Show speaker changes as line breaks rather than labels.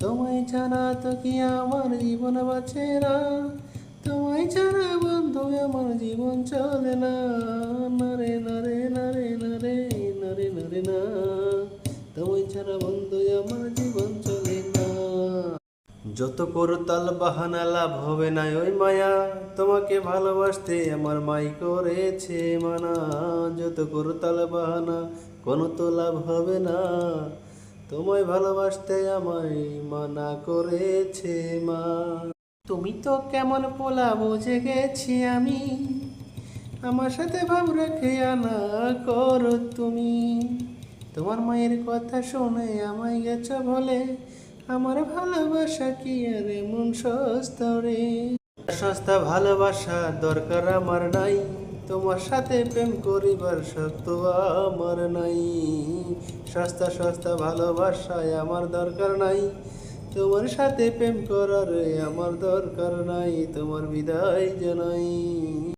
তোমায় ছাড়া তো কি আমার জীবন বাঁচে না? তোমায় ছাড়া বন্ধু আমার জীবন চলে না। নারে নারে নারে নারে নারে নারে, না। তোমায় ছাড়া বন্ধু আমার জীবন চলে না। যত করতাল বাহানা লাভ হবে না ওই মায়া। তোমাকে ভালোবাসতে আমার মাই করেছে মানা। যত করতাল বাহানা, কোনো তো লাভ হবে না। তোমায় ভালোবাসতে আমায় মানা করেছে মা। তুমি তো কেমন পোলা, বুঝে গেছি আমি। আমার সাথে ভাব রেখে আনা করো তুমি। তোমার মায়ের কথা শুনে আমায় গেছ বলে, আমার ভালোবাসা কি আর এমন সস্তা রে? সস্তা ভালোবাসা দরকার আমার নাই, তোমার সাথে প্রেম করিবার শক্ত আমার নাই। সস্তা সস্তা ভালোবাসায় আমার দরকার নাই। তোমার সাথে প্রেম করার আমার দরকার নাই, তোমার বিদায় জানাই।